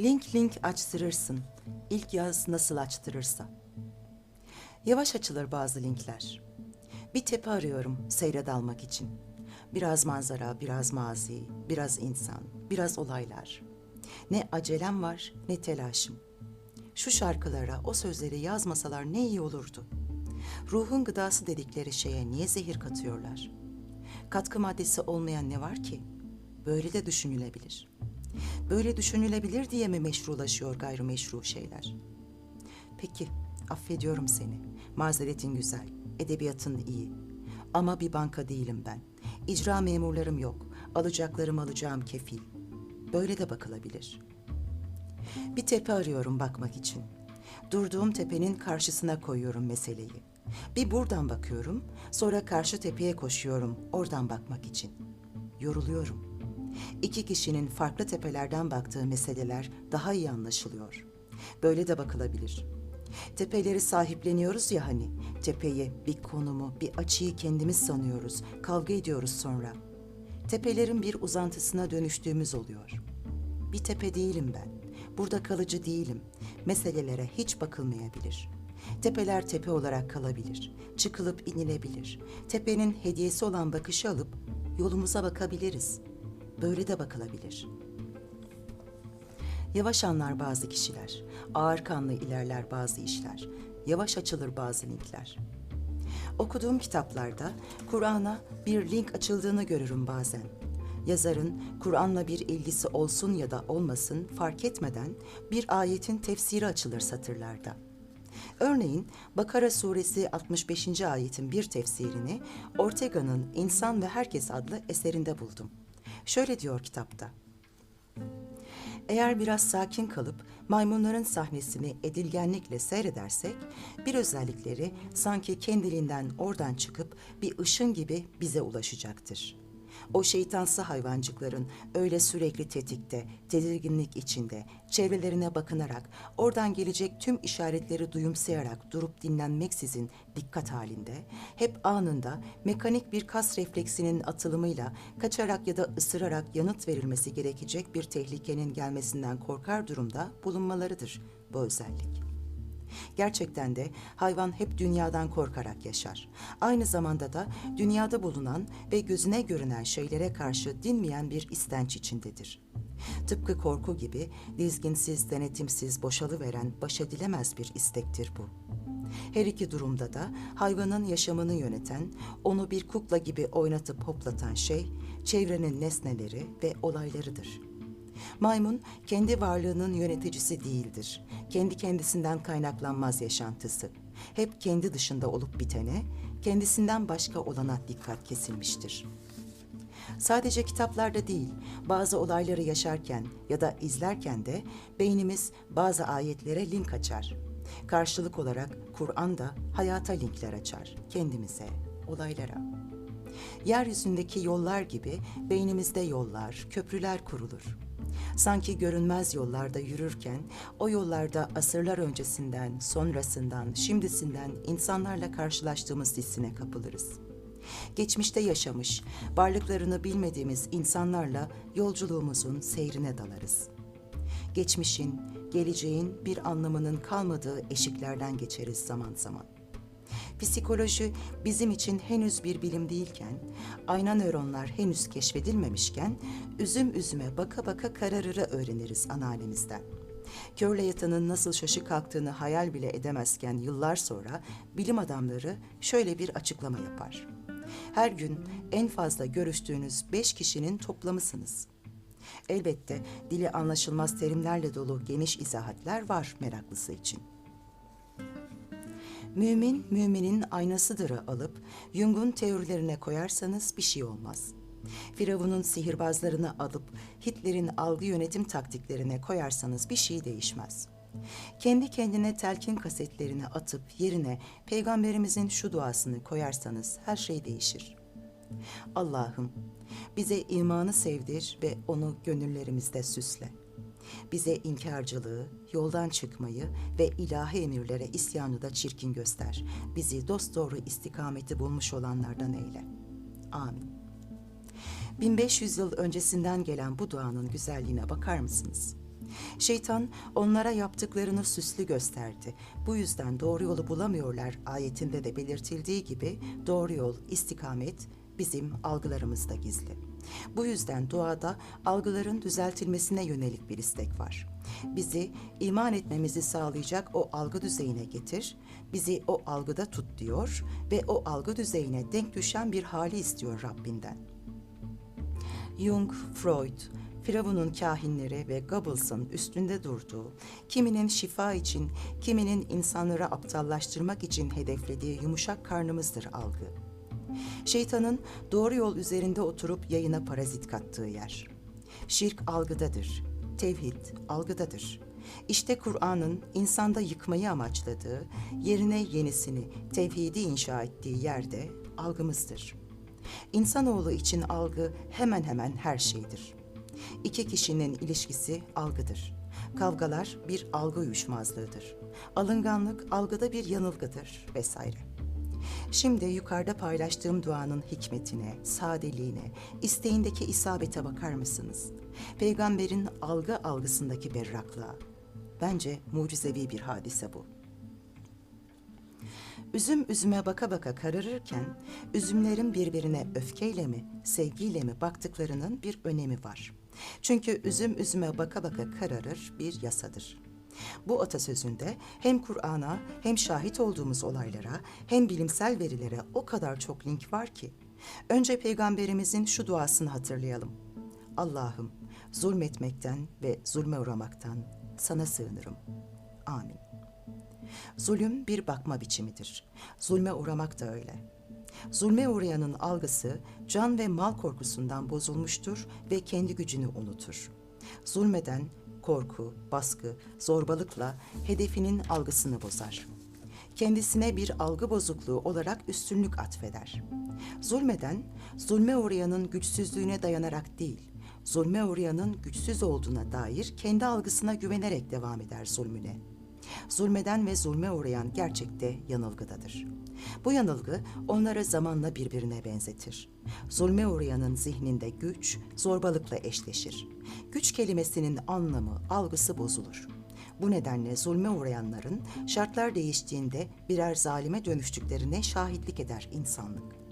Link link açtırırsın. İlk yaz nasıl açtırırsa. Yavaş açılır bazı linkler. Bir tepe arıyorum seyre dalmak için. Biraz manzara, biraz mazi, biraz insan, biraz olaylar. Ne acelem var ne telaşım. Şu şarkılara, o sözleri yazmasalar ne iyi olurdu. Ruhun gıdası dedikleri şeye niye zehir katıyorlar? Katkı maddesi olmayan ne var ki? Böyle de düşünülebilir. Böyle düşünülebilir diye mi meşrulaşıyor gayrimeşru şeyler? Peki, affediyorum seni. Mazeretin güzel, edebiyatın iyi. Ama bir banka değilim ben. İcra memurlarım yok. Alacaklarım alacağım kefil. Böyle de bakılabilir. Bir tepe arıyorum bakmak için. Durduğum tepenin karşısına koyuyorum meseleyi. Bir buradan bakıyorum, sonra karşı tepeye koşuyorum oradan bakmak için. Yoruluyorum. İki kişinin farklı tepelerden baktığı meseleler daha iyi anlaşılıyor. Böyle de bakılabilir. Tepeleri sahipleniyoruz ya hani. Tepeyi, bir konumu, bir açıyı kendimiz sanıyoruz. Kavga ediyoruz sonra. Tepelerin bir uzantısına dönüştüğümüz oluyor. Bir tepe değilim ben. Burada kalıcı değilim. Meselelere hiç bakılmayabilir. Tepeler tepe olarak kalabilir. Çıkılıp inilebilir. Tepenin hediyesi olan bakışı alıp yolumuza bakabiliriz. Böyle de bakılabilir. Yavaş anlar bazı kişiler. Ağır kanlı ilerler bazı işler. Yavaş açılır bazı linkler. Okuduğum kitaplarda Kur'an'a bir link açıldığını görürüm bazen. Yazarın Kur'an'la bir ilgisi olsun ya da olmasın fark etmeden bir ayetin tefsiri açılır satırlarda. Örneğin Bakara suresi 65. ayetin bir tefsirini Ortega'nın İnsan ve Herkes adlı eserinde buldum. Şöyle diyor kitapta. Eğer biraz sakin kalıp maymunların sahnesini edilgenlikle seyredersek, bir özellikleri sanki kendiliğinden oradan çıkıp bir ışın gibi bize ulaşacaktır. O şeytansı hayvancıkların öyle sürekli tetikte, tedirginlik içinde, çevrelerine bakınarak, oradan gelecek tüm işaretleri duyumsayarak durup dinlenmeksizin dikkat halinde, hep anında mekanik bir kas refleksinin atılımıyla kaçarak ya da ısırarak yanıt verilmesi gerekecek bir tehlikenin gelmesinden korkar durumda bulunmalarıdır bu özellik. Gerçekten de hayvan hep dünyadan korkarak yaşar. Aynı zamanda da dünyada bulunan ve gözüne görünen şeylere karşı dinmeyen bir istenç içindedir. Tıpkı korku gibi dizginsiz, denetimsiz boşalıveren baş edilemez bir istektir bu. Her iki durumda da hayvanın yaşamını yöneten, onu bir kukla gibi oynatıp hoplatan şey, çevrenin nesneleri ve olaylarıdır.'' Maymun kendi varlığının yöneticisi değildir. Kendi kendisinden kaynaklanmaz yaşantısı. Hep kendi dışında olup bitene, kendisinden başka olana dikkat kesilmiştir. Sadece kitaplarda değil, bazı olayları yaşarken ya da izlerken de beynimiz bazı ayetlere link açar. Karşılık olarak Kur'an da hayata linkler açar, kendimize, olaylara. Yeryüzündeki yollar gibi beynimizde yollar, köprüler kurulur. Sanki görünmez yollarda yürürken o yollarda asırlar öncesinden, sonrasından, şimdisinden insanlarla karşılaştığımız hissine kapılırız. Geçmişte yaşamış, varlıklarını bilmediğimiz insanlarla yolculuğumuzun seyrine dalarız. Geçmişin, geleceğin bir anlamının kalmadığı eşiklerden geçeriz zaman zaman. Psikoloji bizim için henüz bir bilim değilken, ayna nöronlar henüz keşfedilmemişken, üzüm üzüme baka baka kararırı öğreniriz anneannemizden. Körle yatanın nasıl şaşı kalktığını hayal bile edemezken yıllar sonra bilim adamları şöyle bir açıklama yapar. Her gün en fazla görüştüğünüz beş kişinin toplamısınız. Elbette dili anlaşılmaz terimlerle dolu geniş izahatler var meraklısı için.'' Mümin, müminin aynasıdır'ı alıp Jung'un teorilerine koyarsanız bir şey olmaz. Firavun'un sihirbazlarını alıp Hitler'in algı yönetim taktiklerine koyarsanız bir şey değişmez. Kendi kendine telkin kasetlerini atıp yerine peygamberimizin şu duasını koyarsanız her şey değişir. Allah'ım bize imanı sevdir ve onu gönüllerimizde süsle.'' Bize inkarcılığı, yoldan çıkmayı ve ilahi emirlere isyanı da çirkin göster. Bizi dosdoğru istikameti bulmuş olanlardan eyle. Amin. 1500 yıl öncesinden gelen bu duanın güzelliğine bakar mısınız? Şeytan onlara yaptıklarını süslü gösterdi. Bu yüzden doğru yolu bulamıyorlar ayetinde de belirtildiği gibi doğru yol, istikamet bizim algılarımızda gizli. Bu yüzden duada algıların düzeltilmesine yönelik bir istek var. Bizi iman etmemizi sağlayacak o algı düzeyine getir, bizi o algıda tut diyor ve o algı düzeyine denk düşen bir hali istiyor Rabbinden. Jung, Freud, Firavun'un kahinleri ve Goebbels'ın üstünde durduğu, kiminin şifa için, kiminin insanları aptallaştırmak için hedeflediği yumuşak karnımızdır algı. Şeytanın doğru yol üzerinde oturup yayına parazit kattığı yer. Şirk algıdadır, tevhid algıdadır. İşte Kur'an'ın insanda yıkmayı amaçladığı, yerine yenisini, tevhidi inşa ettiği yerde algımızdır. İnsanoğlu için algı hemen hemen her şeydir. İki kişinin ilişkisi algıdır. Kavgalar bir algı uyuşmazlığıdır. Alınganlık algıda bir yanılgıdır vesaire. Şimdi yukarıda paylaştığım duanın hikmetine, sadeliğine, isteğindeki isabete bakar mısınız? Peygamberin algı algısındaki berraklığa. Bence mucizevi bir hadise bu. Üzüm üzüme baka baka kararırken, üzümlerin birbirine öfkeyle mi, sevgiyle mi baktıklarının bir önemi var. Çünkü üzüm üzüme baka baka kararır bir yasadır. Bu atasözünde hem Kur'an'a hem şahit olduğumuz olaylara hem bilimsel verilere o kadar çok link var ki. Önce peygamberimizin şu duasını hatırlayalım. Allah'ım zulmetmekten ve zulme uğramaktan sana sığınırım. Amin. Zulüm bir bakma biçimidir. Zulme uğramak da öyle. Zulme uğrayanın algısı can ve mal korkusundan bozulmuştur ve kendi gücünü unutur. Zulmeden korku, baskı, zorbalıkla hedefinin algısını bozar. Kendisine bir algı bozukluğu olarak üstünlük atfeder. Zulmeden, zulme uğrayanın güçsüzlüğüne dayanarak değil, zulme uğrayanın güçsüz olduğuna dair kendi algısına güvenerek devam eder zulmüne. Zulmeden ve zulme uğrayan gerçekte yanılgıdadır. Bu yanılgı onları zamanla birbirine benzetir. Zulme uğrayanın zihninde güç, zorbalıkla eşleşir. Güç kelimesinin anlamı, algısı bozulur. Bu nedenle zulme uğrayanların şartlar değiştiğinde birer zalime dönüştüklerine şahitlik eder insanlık.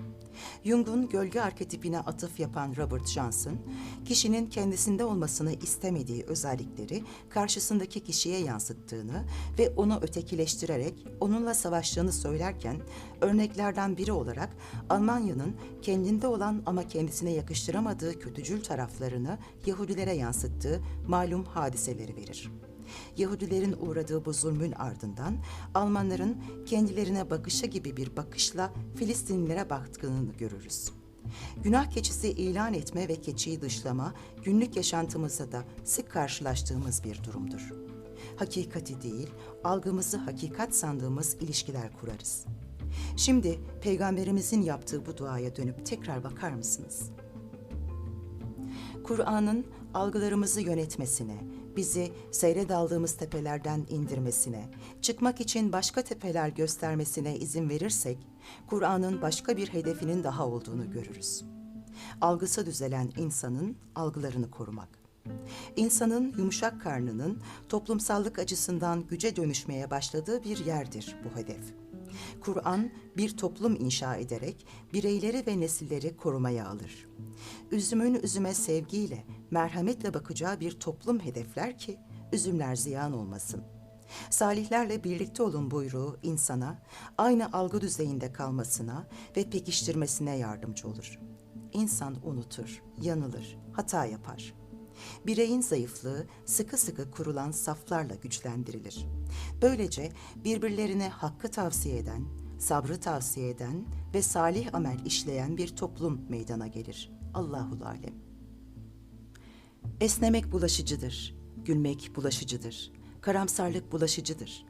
Jung'un gölge arketipine atıf yapan Robert Johnson, kişinin kendisinde olmasını istemediği özellikleri karşısındaki kişiye yansıttığını ve onu ötekileştirerek onunla savaştığını söylerken örneklerden biri olarak Almanya'nın kendinde olan ama kendisine yakıştıramadığı kötücül taraflarını Yahudilere yansıttığı malum hadiseleri verir. Yahudilerin uğradığı bu zulmün ardından Almanların kendilerine bakışı gibi bir bakışla Filistinlilere baktığını görürüz. Günah keçisi ilan etme ve keçiyi dışlama günlük yaşantımızda da sık karşılaştığımız bir durumdur. Hakikati değil, algımızı hakikat sandığımız ilişkiler kurarız. Şimdi peygamberimizin yaptığı bu duaya dönüp tekrar bakar mısınız? Kur'an'ın algılarımızı yönetmesine, bizi seyre daldığımız tepelerden indirmesine, çıkmak için başka tepeler göstermesine izin verirsek, Kur'an'ın başka bir hedefinin daha olduğunu görürüz. Algısı düzelen insanın algılarını korumak. İnsanın yumuşak karnının toplumsallık açısından güce dönüşmeye başladığı bir yerdir bu hedef. Kur'an bir toplum inşa ederek bireyleri ve nesilleri korumaya alır. Üzümün üzüme sevgiyle, merhametle bakacağı bir toplum hedefler ki üzümler ziyan olmasın. Salihlerle birlikte olun buyruğu insana aynı algı düzeyinde kalmasına ve pekiştirmesine yardımcı olur. İnsan unutur, yanılır, hata yapar.'' Bireyin zayıflığı sıkı sıkı kurulan saflarla güçlendirilir. Böylece birbirlerine hakkı tavsiye eden, sabrı tavsiye eden ve salih amel işleyen bir toplum meydana gelir. Allahul alem. Esnemek bulaşıcıdır, gülmek bulaşıcıdır, karamsarlık bulaşıcıdır.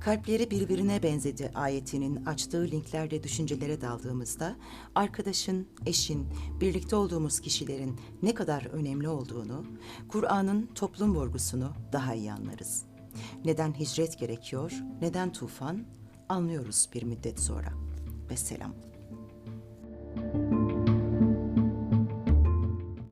Kalpleri birbirine benzedi ayetinin açtığı linklerde düşüncelere daldığımızda arkadaşın, eşin, birlikte olduğumuz kişilerin ne kadar önemli olduğunu, Kur'an'ın toplum vurgusunu daha iyi anlarız. Neden hicret gerekiyor, neden tufan anlıyoruz bir müddet sonra. Vesselam. selam.